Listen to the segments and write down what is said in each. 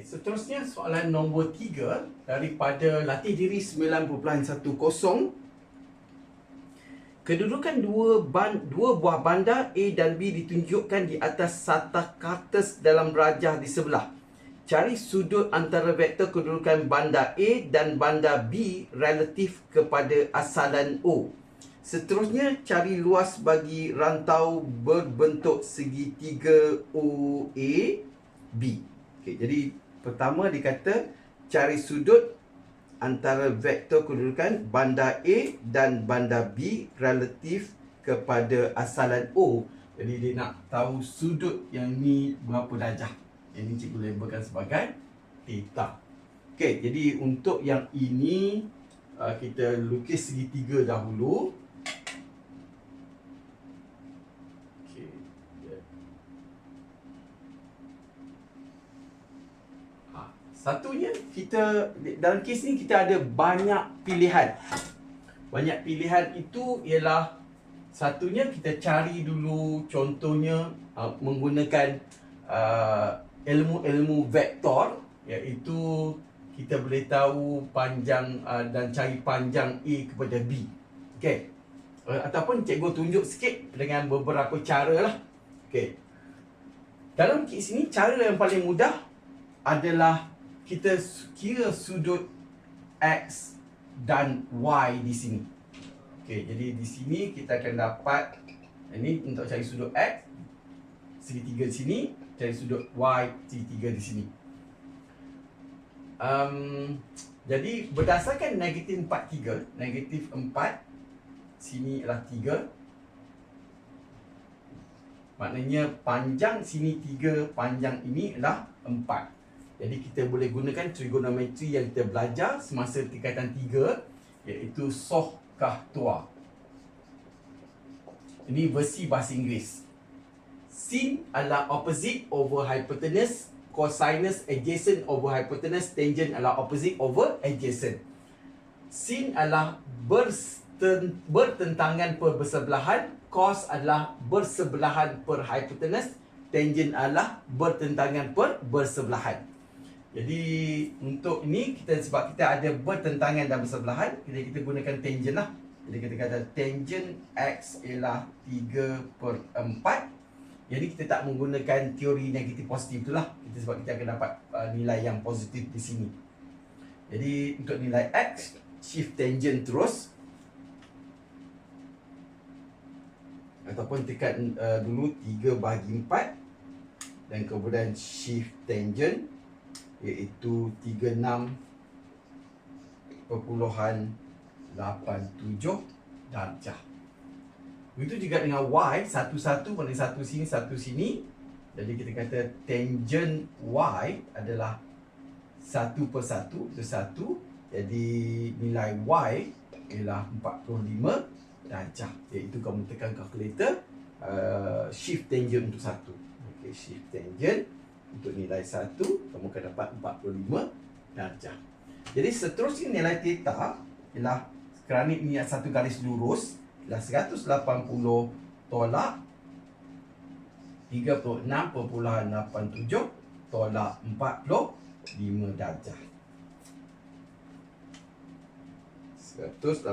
Okay, seterusnya soalan nombor 3 daripada latih diri 9.10. Kedudukan dua, ban, dua buah bandar A dan B ditunjukkan di atas satah kertas dalam rajah di sebelah. Cari sudut antara vektor kedudukan bandar A dan bandar B relatif kepada asalan O. Seterusnya, cari luas bagi rantau berbentuk segitiga OA B. Okey, jadi pertama dikata cari sudut antara vektor kedudukan bandar A dan bandar B relatif kepada asalan O. Jadi dia nak tahu sudut yang ni berapa darjah. Yang ni cikgu labelkan sebagai theta. Okey, jadi untuk yang ini uh, kita lukis segitiga dahulu. Satunya kita dalam kes ni kita ada banyak pilihan. Banyak pilihan itu ialah satunya kita cari dulu contohnya uh, menggunakan uh, ilmu-ilmu vektor iaitu kita boleh tahu panjang uh, dan cari panjang A kepada B. Okey. Uh, ataupun cikgu tunjuk sikit dengan beberapa cara lah. Okey. Dalam kes ini cara yang paling mudah adalah kita kira sudut X dan Y di sini. Okey, jadi di sini kita akan dapat ini untuk cari sudut X segitiga di sini, cari sudut Y segitiga di sini. Um, jadi berdasarkan negatif 43, negatif 4 sini adalah 3 Maknanya panjang sini 3, panjang ini adalah 4 jadi kita boleh gunakan trigonometri yang kita belajar semasa tingkatan 3 iaitu soh kah tua. Ini versi bahasa Inggeris. Sin adalah opposite over hypotenuse, cosinus adjacent over hypotenuse, tangent adalah opposite over adjacent. Sin adalah bertentangan per bersebelahan, cos adalah bersebelahan per hypotenuse, tangent adalah bertentangan per bersebelahan. Jadi untuk ini kita sebab kita ada bertentangan dan bersebelahan, jadi kita gunakan tangent lah. Jadi kita kata tangent x ialah 3 per 4. Jadi kita tak menggunakan teori negatif positif itulah. Kita sebab kita akan dapat uh, nilai yang positif di sini. Jadi untuk nilai x, shift tangent terus. Ataupun tekan uh, dulu 3 bahagi 4. Dan kemudian shift tangent iaitu 36.87 darjah. Begitu juga dengan y, satu-satu mana satu sini, satu sini. Jadi kita kata tangent y adalah satu per satu, itu satu. Jadi nilai y ialah 45 darjah. Iaitu kamu tekan kalkulator, uh, shift tangent untuk satu. Okay, shift tangent untuk nilai 1 kamu akan dapat 45 darjah. Jadi seterusnya nilai theta ialah kerana ini satu garis lurus ialah 180 tolak 36.87 tolak 45 darjah. 180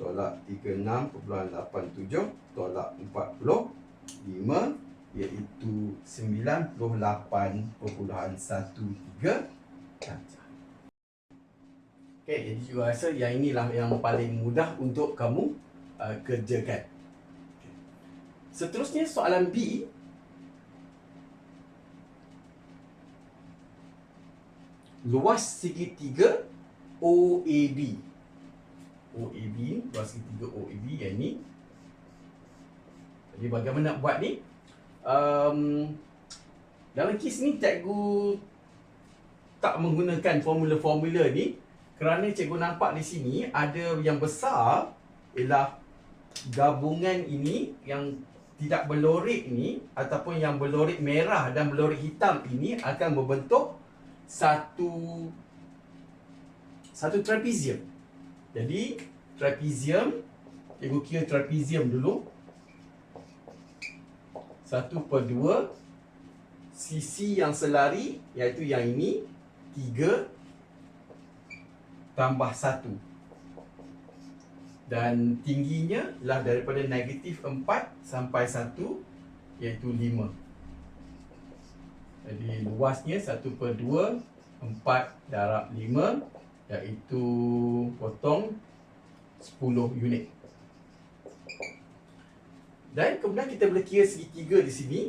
tolak 36.87 tolak 45 iaitu 98.13 darjah. Okey, jadi juga rasa yang inilah yang paling mudah untuk kamu uh, kerjakan. Seterusnya soalan B. Luas segitiga OAB. OAB, luas segitiga OAB yang ini. Jadi bagaimana nak buat ni? Um, dalam kes ni cikgu tak menggunakan formula-formula ni kerana cikgu nampak di sini ada yang besar ialah gabungan ini yang tidak berlorik ni ataupun yang berlorik merah dan berlorik hitam ini akan membentuk satu satu trapezium. Jadi trapezium cikgu kira trapezium dulu 1 per 2 sisi yang selari iaitu yang ini 3 tambah 1 dan tingginya lah daripada negatif 4 sampai 1 iaitu 5 jadi luasnya 1 per 2 4 darab 5 iaitu potong 10 unit dan kemudian kita boleh kira segitiga di sini.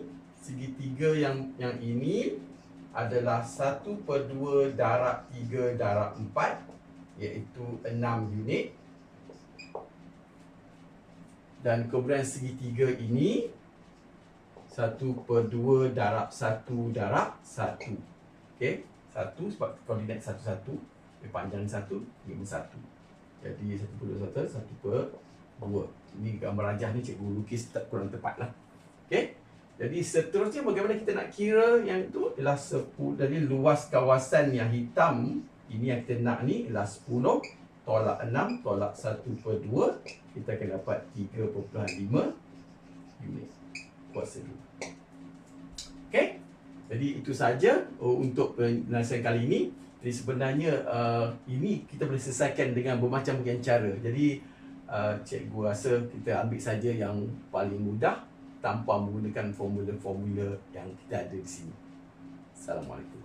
Segitiga yang yang ini adalah 1 per 2 darab 3 darab 4 iaitu 6 unit. Dan kemudian segitiga ini 1 per 2 darab 1 darab 1 Okey, 1 sebab koordinat 1 1 dia panjang 1 ini 1 jadi 1 per 2 1 1 per 2 ini gambar rajah ni cikgu lukis tak kurang tepat lah. Okey, jadi seterusnya bagaimana kita nak kira yang itu? Ialah 10 dari luas kawasan yang hitam. Ini yang kita nak ni ialah 10 tolak 6 tolak 1 per 2 kita akan dapat 3.5 unit kuasa 2 ok? Jadi itu saja uh, untuk penyelesaian kali ini. Jadi sebenarnya uh, ini kita boleh selesaikan dengan bermacam-macam cara. Jadi uh, cikgu rasa kita ambil saja yang paling mudah tanpa menggunakan formula-formula yang kita ada di sini. Assalamualaikum